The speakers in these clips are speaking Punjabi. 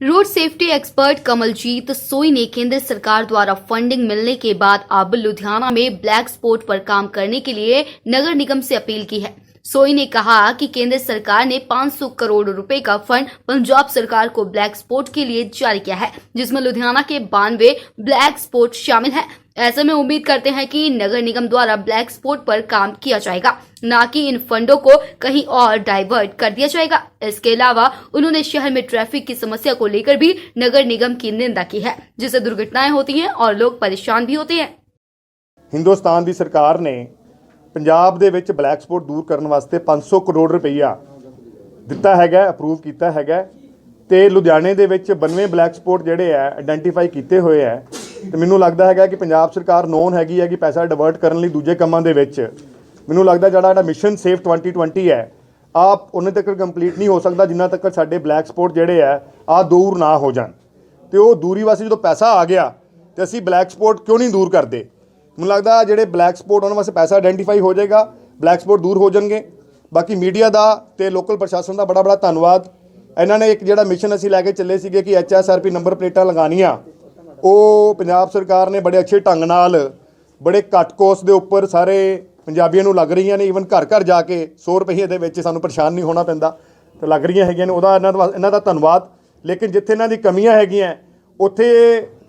रोड सेफ्टी एक्सपर्ट कमलजीत सोई ने केंद्र सरकार द्वारा फंडिंग मिलने के बाद अब लुधियाना में ब्लैक स्पॉट पर काम करने के लिए नगर निगम से अपील की है सोई ने कहा कि केंद्र सरकार ने 500 करोड़ रुपए का फंड पंजाब सरकार को ब्लैक स्पॉट के लिए जारी किया है, जिसमें लुधियाना के बानवे ब्लैक स्पॉट शामिल है। ऐसे में उम्मीद करते हैं कि नगर निगम द्वारा ब्लैक स्पॉट पर काम किया जाएगा, न कि इन फंडों को कहीं और डाइवर्ट कर दिया जाएगा। इसके अलावा उन्होंने शहर में ट्रैफ़िक की समस्या को लेकर भी नगर निगम की निंदा की है, जिससे दुर्घटनाएँ होती हैं और लोग परेशान भी होते हैं। हिंदुस्तान की सरकार ने ਪੰਜਾਬ ਦੇ ਵਿੱਚ ਬਲੈਕ ਸਪੌਟ ਦੂਰ ਕਰਨ ਵਾਸਤੇ 500 ਕਰੋੜ ਰੁਪਈਆ ਦਿੱਤਾ ਹੈਗਾ ਅਪਰੂਵ ਕੀਤਾ ਹੈਗਾ। ਤੇ ਲੁਧਿਆਣੇ ਦੇ ਵਿੱਚ 92 ਬਲੈਕ ਸਪੌਟ ਜਿਹੜੇ ਆ ਆਇਡੈਂਟੀਫਾਈ ਕੀਤੇ ਹੋਏ ਆ। ਤੇ ਮੈਨੂੰ ਲੱਗਦਾ ਹੈਗਾ ਕਿ ਪੰਜਾਬ ਸਰਕਾਰ ਨੋਨ ਹੈਗੀ ਹੈ ਕਿ ਪੈਸਾ ਡਿਵਰਟ ਕਰਨ ਲਈ ਦੂਜੇ ਕੰਮਾਂ ਦੇ ਵਿੱਚ। ਮੈਨੂੰ ਲੱਗਦਾ ਜਿਹੜਾ ਜਿਹੜਾ ਮਿਸ਼ਨ ਸੇਫ 2020 ਹੈ, ਆਪ ਉਹਨੇ ਤੱਕ ਕੰਪਲੀਟ ਨਹੀਂ ਹੋ ਸਕਦਾ ਜਿੰਨਾ ਤੱਕ ਸਾਡੇ ਬਲੈਕ ਸਪੌਟ ਜਿਹੜੇ ਆ ਆ ਦੂਰ ਨਾ ਹੋ ਜਾਣ। ਤੇ ਉਹ ਦੂਰੀ ਵਾਸਤੇ ਜਦੋਂ ਪੈਸਾ ਆ ਗਿਆ, ਤੇ ਅਸੀਂ ਬਲੈਕ ਸਪੌਟ ਕਿਉਂ ਨਹੀਂ ਦੂਰ ਕਰਦੇ? ਮੈਨੂੰ ਲੱਗਦਾ ਜਿਹੜੇ ਬਲੈਕ ਸਪੌਟ ਉਹਨਾਂ ਵਾਸਤੇ ਪੈਸਾ ਆਇਡੈਂਟੀਫਾਈ ਹੋ ਜਾਏਗਾ ਬਲੈਕ ਸਪੌਟ ਦੂਰ ਹੋ ਜਾਣਗੇ। ਬਾਕੀ ਮੀਡੀਆ ਦਾ ਤੇ ਲੋਕਲ ਪ੍ਰਸ਼ਾਸਨ ਦਾ ਬੜਾ ਬੜਾ ਧੰਨਵਾਦ। ਇਹਨਾਂ ਨੇ ਇੱਕ ਜਿਹੜਾ ਮਿਸ਼ਨ ਅਸੀਂ ਲੈ ਕੇ ਚੱਲੇ ਸੀਗੇ ਕਿ ਐਚਐਸਆਰਪੀ ਨੰਬਰ ਪਲੇਟਾਂ ਲਗਾਉਣੀਆਂ, ਉਹ ਪੰਜਾਬ ਸਰਕਾਰ ਨੇ ਬੜੇ ਅੱਛੇ ਢੰਗ ਨਾਲ, ਬੜੇ ਘੱਟ ਕੋਸਟ ਦੇ ਉੱਪਰ ਸਾਰੇ ਪੰਜਾਬੀਆਂ ਨੂੰ ਲੱਗ ਰਹੀਆਂ ਨੇ ਈਵਨ ਘਰ ਘਰ ਜਾ ਕੇ 100 ਰੁਪਏ ਦੇ ਵਿੱਚ ਸਾਨੂੰ ਪਰੇਸ਼ਾਨ ਨਹੀਂ ਹੋਣਾ ਪੈਂਦਾ। ਤੇ ਲੱਗ ਰਹੀਆਂ ਹੈਗੀਆਂ ਨੇ, ਉਹਦਾ ਇਹਨਾਂ ਦਾ ਇਹਨਾਂ ਦਾ ਧੰਨਵਾਦ। ਲੇਕਿਨ ਜਿੱਥੇ ਇਹਨਾਂ ਦੀ ਕਮੀਆਂ ਹੈਗੀਆਂ, ਉੱਥੇ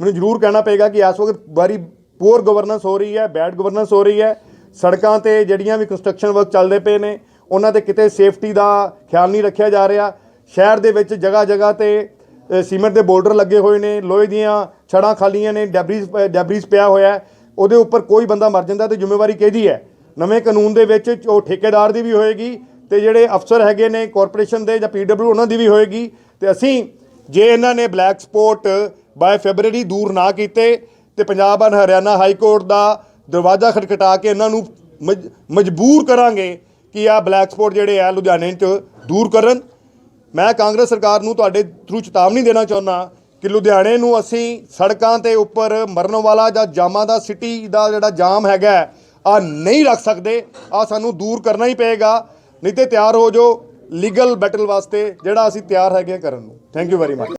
ਮੈਨੂੰ ਜ਼ਰੂਰ ਕਹਿਣਾ ਪਏਗਾ ਕਿ ਇਸ ਵਕਤ ਬਾਰੀ ਪੂਅਰ ਗਵਰਨੈਂਸ ਹੋ ਰਹੀ ਹੈ ਬੈਡ ਗਵਰਨੈਂਸ ਹੋ ਰਹੀ ਹੈ। ਸੜਕਾਂ ਤੇ ਜਿਹੜੀਆਂ ਵੀ ਕੰਸਟਰਕਸ਼ਨ ਵਰਕ ਚੱਲਦੇ ਪਏ ਨੇ, ਉਹਨਾਂ ਤੇ ਕਿਤੇ ਸੇਫਟੀ ਦਾ ਖਿਆਲ ਨਹੀਂ ਰੱਖਿਆ ਜਾ ਰਿਹਾ। ਸ਼ਹਿਰ ਦੇ ਵਿੱਚ ਜਗ੍ਹਾ ਜਗ੍ਹਾ ਤੇ ਸੀਮੈਂਟ ਦੇ ਬੋਲਡਰ ਲੱਗੇ ਹੋਏ ਨੇ, ਲੋਹੇ ਦੀਆਂ ਛੜਾਂ ਖਾਲੀਆਂ ਨੇ ਡੈਬਰੀਜ਼ ਡੈਬਰੀਜ਼ ਪਿਆ ਹੋਇਆ ਉਹਦੇ ਉੱਪਰ ਕੋਈ ਬੰਦਾ ਮਰ ਜਾਂਦਾ ਤੇ ਜ਼ਿੰਮੇਵਾਰੀ ਕਿਹਦੀ ਹੈ? ਨਵੇਂ ਕਾਨੂੰਨ ਦੇ ਵਿੱਚ ਉਹ ਠੇਕੇਦਾਰ ਦੀ ਵੀ ਹੋਏਗੀ ਤੇ ਜਿਹੜੇ ਅਫਸਰ ਹੈਗੇ ਨੇ ਕਾਰਪੋਰੇਸ਼ਨ ਦੇ ਜਾਂ ਪੀਡਬਲਯੂ ਉਹਨਾਂ ਦੀ ਵੀ ਹੋਏਗੀ। ਤੇ ਅਸੀਂ ਜੇ ਇਹਨਾਂ ਨੇ ਬਲੈਕ ਸਪੋਟ ਬਾਏ ਫੈਬਰੂਅਰੀ ਦੂਰ ਨਾ ਕੀਤੇ ਤੇ Punjab and Haryana high court ਦਾ ਦਰਵਾਜ਼ਾ ਖਟਖਟਾ ਕੇ ਇਹਨਾਂ ਨੂੰ ਮਜਬੂਰ ਕਰਾਂਗੇ ਕਿ ਆ ਬਲੈਕ ਸਪੌਟ ਜਿਹੜੇ ਆ ਲੁਧਿਆਣੇ 'ਚ ਦੂਰ ਕਰਨ। ਮੈਂ ਕਾਂਗਰਸ ਸਰਕਾਰ ਨੂੰ ਤੁਹਾਡੇ ਥਰੂ ਚੇਤਾਵਨੀ ਦੇਣਾ ਚਾਹੁੰਦਾ ਕਿ ਲੁਧਿਆਣੇ ਨੂੰ ਅਸੀਂ ਸੜਕਾਂ ਤੇ ਉੱਪਰ ਮਰਨ ਵਾਲਾ ਜਾਂ ਜਾਮਾਂ ਦਾ ਸਿਟੀ ਦਾ ਜਿਹੜਾ ਜਾਮ ਹੈਗਾ ਆ ਨਹੀਂ ਰੱਖ ਸਕਦੇ। ਆ ਸਾਨੂੰ ਦੂਰ ਕਰਨਾ ਹੀ ਪਏਗਾ। ਨਹੀਂ ਤੇ ਤਿਆਰ ਹੋ ਜਾਓ ਲੀਗਲ ਬੈਟਲ ਵਾਸਤੇ ਜਿਹੜਾ ਅਸੀਂ ਤਿਆਰ ਹੈਗੇ ਕਰਨ ਨੂੰ। Thank you very much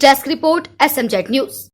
desk report ਐਸਐਮਜੈਟ news